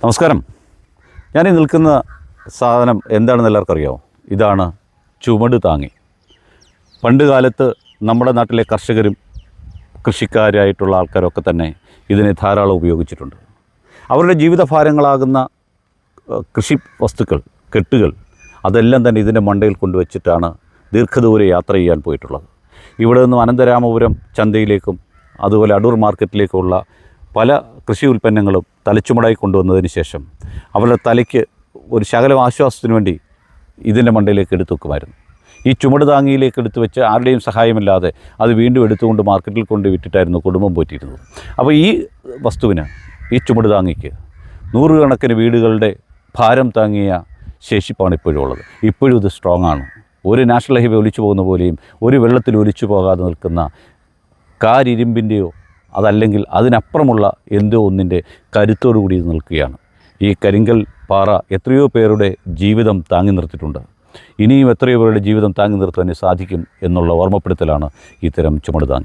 നമസ്കാരം. ഈ നിൽക്കുന്ന സാധനം എന്താണെന്ന് എല്ലാവർക്കും അറിയാമോ ഇതാണ് ചുമട് താങ്ങി. പണ്ട് കാലത്ത് നമ്മുടെ നാട്ടിലെ കർഷകരും കൃഷിക്കാരായിട്ടുള്ള ആൾക്കാരൊക്കെ തന്നെ ഇതിനെ ധാരാളം ഉപയോഗിച്ചിട്ടുണ്ട്. അവരുടെ ജീവിതഭാരങ്ങളാകുന്ന കൃഷി വസ്തുക്കൾ കെട്ടുകൾ അതെല്ലാം തന്നെ ഇതിന്റെ മണ്ടയിൽ കൊണ്ടുവച്ചിട്ടാണ് ദീർഘദൂര യാത്ര ചെയ്യാൻ പോയിട്ടുള്ളത്. ഇവിടെ നിന്നും അനന്തരാമപുരം ചന്തയിലേക്കും അതുപോലെ അടൂർ മാർക്കറ്റിലേക്കുമുള്ള പല കൃഷി ഉൽപ്പന്നങ്ങളും തലച്ചുമടായി കൊണ്ടുവന്നതിന് ശേഷം അവരുടെ തലയ്ക്ക് ഒരു ശകലം ആശ്വാസത്തിന് വേണ്ടി ഇതിന്റെ മണ്ടയിലേക്ക് എടുത്തു വെക്കുമായിരുന്നു. ഈ ചുമട് താങ്ങിയിലേക്ക് എടുത്തു വെച്ച് ആരുടെയും സഹായമില്ലാതെ അത് വീണ്ടും എടുത്തുകൊണ്ട് മാർക്കറ്റിൽ കൊണ്ട് വിറ്റിട്ടായിരുന്നു കുടുംബം പോറ്റിയിരുന്നത്. അപ്പോൾ ഈ വസ്തുവിന് ഈ ചുമട് താങ്ങിക്ക് നൂറുകണക്കിന് വീടുകളുടെ ഭാരം താങ്ങിയ ശേഷിപ്പാണ് ഇപ്പോഴും ഉള്ളത്. ഇപ്പോഴും ഇത് സ്ട്രോങ് ആണ്. ഒരു നാഷണൽ ഹൈവേ ഒലിച്ചു പോകുന്ന പോലെയും ഒരു വെള്ളത്തിൽ ഒലിച്ചു പോകാതെ നിൽക്കുന്ന കാരിരുമ്പിന്റെയോ അതല്ലെങ്കിൽ അതിനപ്പുറമുള്ള എന്തോ ഒന്നിന്റെ കരുത്തോടു കൂടി നിൽക്കുകയാണ്. ഈ കരിങ്കൽ പാറ എത്രയോ പേരുടെ ജീവിതം താങ്ങി നിർത്തിയിട്ടുണ്ട്. ഇനിയും എത്രയോ പേരുടെ ജീവിതം താങ്ങി നിർത്തുവാൻ സാധിക്കും എന്നുള്ള ഓർമ്മപ്പെടുത്തലാണ് ഇത്തരം ചുമട് താങ്ങി.